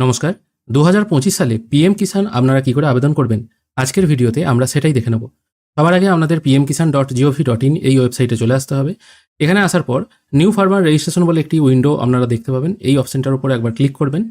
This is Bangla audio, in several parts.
নমস্কার। দু হাজার পঁচিশ সালে পিএম কিষাণ আপনারা কি করে আবেদন করবেন? আজকের ভিডিওতে আমরা সেটাই দেখে নেব। সবার আগে আপনাদের PM Kisan dot G O V dot in এই ওয়েবসাইটে চলে আসতে হবে। এখানে আসার পর নিউ ফার্মার রেজিস্ট্রেশন বলে একটি উইন্ডো আপনারা দেখতে পাবেন। এই অপশনটার উপর একবার ক্লিক করবেন।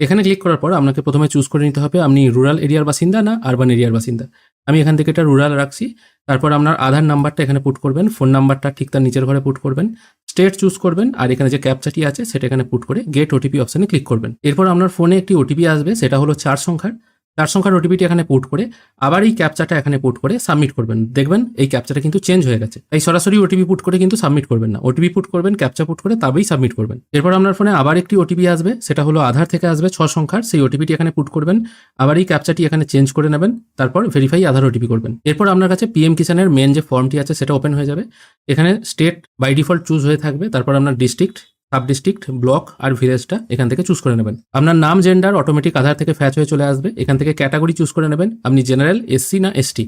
এখানে ক্লিক করার পর আপনাকে প্রথমে চুজ করে নিতে হবে। আপনি রুরাল এরিয়ার বাসিন্দা না আরবান এরিয়ার বাসিন্দা? আমি এখান থেকে এটা রুরাল রাখছি। তারপর আপনার আধার নাম্বারটা এখানে পুট করবেন। ফোন নাম্বারটা ঠিক তার নিচের ঘরে পুট করবেন। স্টেট চুজ করবেন আর এখানে যে ক্যাপচাটি আছে সেটা এখানে পুট করে গেট ওটিপি অপশানে ক্লিক করবেন। এরপর আপনার ফোনে একটি ওটিপি আসবে, সেটা হলো চার সংখ্যার। চার সংখ্যার ওটিপিটি এখানে পুট করে, আবার এই ক্যাপচাটা এখানে পুট করে সাবমিট করবেন। দেখবেন এই ক্যাপচাটা কিন্তু চেঞ্জ হয়ে গেছে। এই সরাসরি ওটিপি পুট করে কিন্তু সাবমিট করবেন না। ওটিপি পুট করবেন ক্যাপচা পুট করে, তবেই সাবমিট করবেন। এরপর আপনার ফোনে আবার একটি ওটিপি আসবে, সেটা হলো আধার থেকে আসবে ছ সংখ্যার। সেই ওটিপিটি এখানে পুট করবেন, আবার এই ক্যাপচাটি এখানে চেঞ্জ করে নেবেন, তারপর ভেরিফাই আধার ওটিপি করবেন। এরপর আপনার কাছে পিএম কিষানের মেন যে ফর্মটি আছে, সেটা ওপেন হয়ে যাবে। এখানে স্টেট বাই ডিফল্ট চুজ হয়ে থাকবে, তারপর আপনার ডিস্ট্রিক্ট সাব ডিস্ট্রিক্ট ব্লক আর ভিলেজটা এখান থেকে চুজ করে নেবেন। আপনার নাম জেন্ডার অটোমেটিক আধার থেকে ফ্যাচ হয়ে চলে আসবে। এখান থেকে ক্যাটাগরি চুজ করে নেবেন। আপনি জেনারেল এসসি না এসটি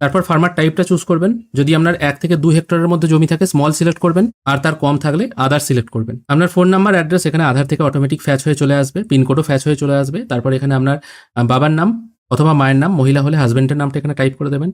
তারপর ফার্মার টাইপটা চুজ করবেন। যদি আপনার এক থেকে দু হেক্টরের মধ্যে জমি থাকে স্মল সিলেক্ট করবেন। আর তার কম থাকলে আদার সিলেক্ট করবেন। আপনার ফোন নাম্বার অ্যাড্রেস এখানে আধার থেকে অটোমেটিক ফ্যাচ হয়ে চলে আসবে। পিনকোডও ফ্যাচ হয়ে চলে আসবে। তারপর এখানে আপনার বাবার নাম অথবা মায়ের নাম, মহিলা হলে হাজবেন্ডের নামটা এখানে টাইপ করে দেবেন।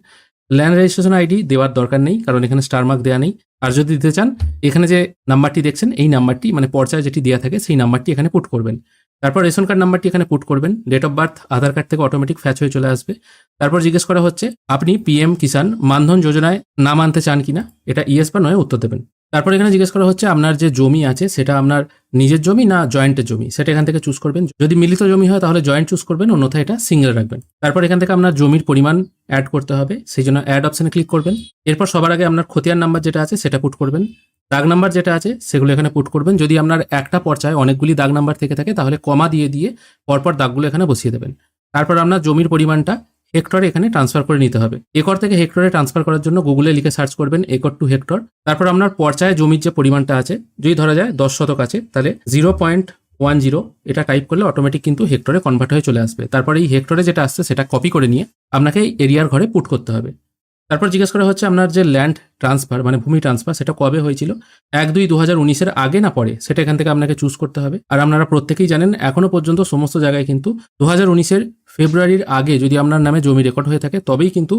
ল্যান্ড রেজিস্ট্রেশন আইডি দেওয়ার দরকার নেই, কারণ এখানে স্টার মার্ক দেওয়া নেই। আর যদি দিতে চান, এখানে যে নাম্বারটি দেখছেন, এই নাম্বারটি মানে পর্যায়ে যেটি দেওয়া থাকে, সেই নাম্বারটি এখানে পুট করবেন। তারপর রেশন কার্ড নাম্বারটি এখানে পুট করবেন। Date of birth Aadhaar card থেকে অটোমেটিক ফ্যাচ হয়ে চলে আসবে। তারপর জিজ্ঞেস করা হচ্ছে, আপনি পিএম কিষান মানধন যোজনায় নাম আনতে চান কিনা? এটা ইয়েস বা নয় উত্তর দেবেন। তারপর এখানে জিজ্ঞেস করা হচ্ছে, আপনার যে জমি আছে, সেটা আপনার নিজের জমি না জয়েন্টের জমি? সেটা এখান থেকে চুজ করবেন। যদি মিলিত জমি হয়, তাহলে জয়েন্ট চুজ করবেন, অন্যথায় এটা সিঙ্গেল রাখবেন। তারপর এখান থেকে আপনার জমির পরিমাণ অ্যাড করতে হবে, সেই জন্য অ্যাড অপশানে ক্লিক করবেন। এরপর সবার আগে আপনার খতিয়ান নাম্বার যেটা আছে, সেটা পুট করবেন। দাগ নাম্বার যেটা আছে, সেগুলো এখানে পুট করবেন। যদি আপনার একটা পর্চায় অনেকগুলি দাগ নাম্বার থেকে থাকে, তাহলে কমা দিয়ে দিয়ে পরপর দাগগুলো এখানে বসিয়ে দেবেন। তারপর আপনার জমির পরিমাণটা হেক্টরে এখানে ট্রান্সফার করে নিতে হবে। একর থেকে হেক্টরে ট্রান্সফার করার জন্য গুগলে লিখে সার্চ করবেন একর টু হেক্টর তারপর আপনার পর্যায়ে জমির যে পরিমাণটা আছে, যদি ধরা যায় দশ শতক আছে, তাহলে জিরো পয়েন্ট ওয়ান জিরো এটা টাইপ করলে অটোমেটিক কিন্তু হেক্টরে কনভার্ট হয়ে চলে আসবে। তারপর এই হেক্টরে যেটা আসছে, সেটা কপি করে নিয়ে আপনাকে এই এরিয়ার ঘরে পুট করতে হবে। তারপর জিজ্ঞেস করা হচ্ছে আপনার যে ল্যান্ড ট্রান্সফার মানে ভূমি ট্রান্সফার সেটা কবে হয়েছিল? এক দুই দু হাজার উনিশের আগে না পরে? সেটা এখান থেকে আপনাকে চুজ করতে হবে। আর আপনারা প্রত্যেকেই জানেন, এখনও পর্যন্ত সমস্ত জায়গায় কিন্তু দু হাজার উনিশের ফেব্রুয়ারির আগে যদি আপনার নামে জমি রেকর্ড হয়ে থাকে, তবেই কিন্তু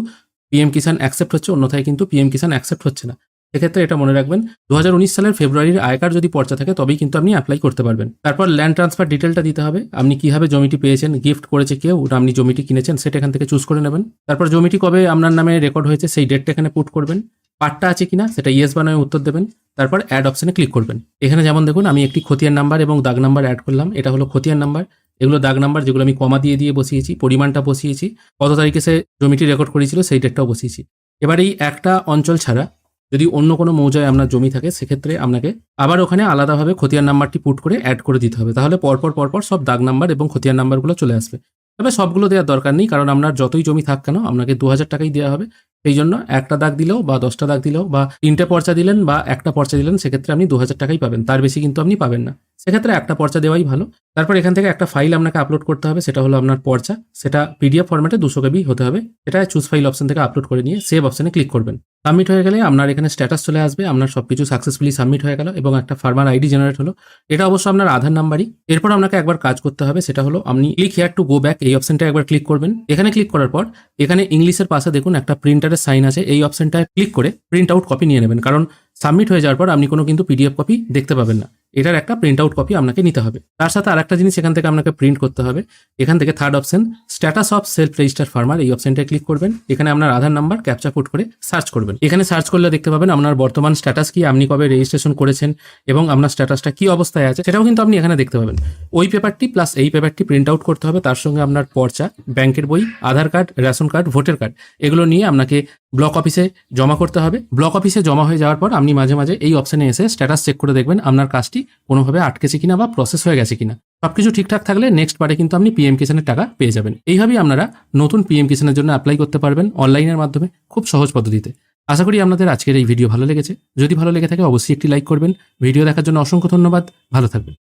পিএম কিষাণ অ্যাকসেপ্ট হচ্ছে, অন্যথায় কিন্তু পিএম কিষাণ অ্যাকসেপ্ট হচ্ছে না। সেক্ষেত্রে এটা মনে রাখবেন দু হাজার উনিশ সালের ফেব্রুয়ারির আয়কার যদি পর্চা থাকে, তবেই কিন্তু আপনি অ্যাপ্লাই করতে পারবেন। তারপর ল্যান্ড ট্রান্সফার ডিটেলটা দিতে হবে, আপনি কীভাবে জমিটি পেয়েছেন গিফট করেছে কেউ, আপনি জমিটি কিনেছেন, সেটা এখান থেকে চুজ করে নেবেন। তারপর জমিটি কবে আপনার নামে রেকর্ড হয়েছে, সেই ডেটটা এখানে পুট করবেন। পার্টটা আছে কিনা, সেটা ইয়েস বা নয় উত্তর দেবেন। তারপর অ্যাড অপশনে ক্লিক করবেন। এখানে যেমন দেখুন, আমি একটি খতিয়ান নাম্বার এবং দাগ নাম্বার অ্যাড করলাম, এটা হলো খতিয়ান নাম্বার এগুলো দাগ নাম্বার যেগুলো আমি কমা দিয়ে দিয়ে বসিয়েছি, পরিমাণটা বসিয়েছি, কত তারিখে সে জমিটি রেকর্ড করেছিল সেই ডেটটাও বসিয়েছি। এবার এই একটা অঞ্চল ছাড়া যদি অন্য কোনো মৌজায় আপনার জমি থাকে, সেক্ষেত্রে আপনাকে আবার ওখানে আলাদাভাবে খতিয়ান নাম্বারটি পুট করে অ্যাড করে দিতে হবে। তাহলে পরপর পরপর সব দাগ নাম্বার এবং খতিয়ান নাম্বারগুলো চলে আসবে। তবে সবগুলো দেওয়ার দরকার নেই, কারণ আপনার যতই জমি থাক কেন, আপনাকে দু হাজার টাকাই দেওয়া হবে। সেই জন্য একটা দাগ দিলেও বা দশটা দাগ দিলেও বা তিনটে পর্চা দিলেন বা একটা পর্চা দিলেন, সেক্ষেত্রে আপনি দু হাজার টাকাই পাবেন। তার বেশি কিন্তু আপনি পাবেন না। সেক্ষেত্রে একটা পর্চা দেওয়াই ভালো। তারপর এখান থেকে একটা ফাইল আপনাকে আপলোড করতে হবে, সেটা হলো আপনার পর্চা। সেটা পিডিএফ ফরম্যাটে দুশো কেবি হতে হবে। এটা চুজ ফাইল অপশন থেকে আপলোড করে নিয়ে সেভ অপশনে ক্লিক করবেন। সাবমিট হয়ে গেলে আপনার এখানে স্ট্যাটাস চলে আসবে, আপনার সবকিছু সাকসেসফুলি সাবমিট হয়ে গেল এবং একটা ফার্মার আইডি জেনারেট হলো। এটা অবশ্য আপনার আধার নাম্বারই। এরপর আপনাকে একবার কাজ করতে হবে, সেটা হলো আপনি click here to go back এই অপশনটা একবার ক্লিক করবেন। এখানে ক্লিক করার পর, এখানে ইংলিশের পাশে দেখুন একটা প্রিন্টারের সাইন আছে, এই অপশনটায় ক্লিক করে প্রিন্ট আউট কপি নিয়ে নেবেন। কারণ সাবমিট হয়ে যাওয়ার পর আপনি কোনো কিন্তু পিডিএফ কপি দেখতে পাবেন না। এটার একটা প্রিন্ট আউট কপি আপনাকে নিতে হবে। তার সাথে আরেকটা জিনিস এখান থেকে আপনাকে প্রিন্ট করতে হবে। এখান থেকে third option status of self register farmer এই অপশনটায় ক্লিক করবেন। এখানে আপনার আধার নাম্বার ক্যাপচা পুট করে সার্চ করবেন। এখানে সার্চ করলে দেখতে পাবেন আপনার বর্তমান স্ট্যাটাস কি, আপনি কবে রেজিস্ট্রেশন করেছেন এবং আপনার স্ট্যাটাসটা কি অবস্থায় আছে, সেটাও কিন্তু আপনি এখানে দেখতে পাবেন। ওই পেপারটি প্লাস এই পেপারটি প্রিন্ট আউট করতে হবে। তার সঙ্গে আপনার পর্চা ব্যাংকের বই Aadhaar card ration card voter card এগুলো নিয়ে আপনাকে ব্লক অফিসে জমা করতে হবে। ব্লক অফিসে জমা হয়ে যাওয়ার পর আপনি মাঝে মাঝে এই অপশানে এসে স্ট্যাটাস চেক করে দেখবেন আপনার কাজটি কোনোভাবে আটকেছে কিনা বা প্রসেস হয়ে গেছে কিনা। সব কিছু ঠিকঠাক থাকলে নেক্সট বারে কিন্তু আপনি পিএম কিষানের টাকা পেয়ে যাবেন। এইভাবেই আপনারা নতুন পিএম কিষানের জন্য অ্যাপ্লাই করতে পারবেন অনলাইনের মাধ্যমে খুব সহজ পদ্ধতিতে। আশা করি আপনাদের আজকের এই ভিডিও ভালো লেগেছে। যদি ভালো লেগে থাকে অবশ্যই একটি লাইক করবেন। ভিডিও দেখার জন্য অসংখ্য ধন্যবাদ। ভালো থাকবেন।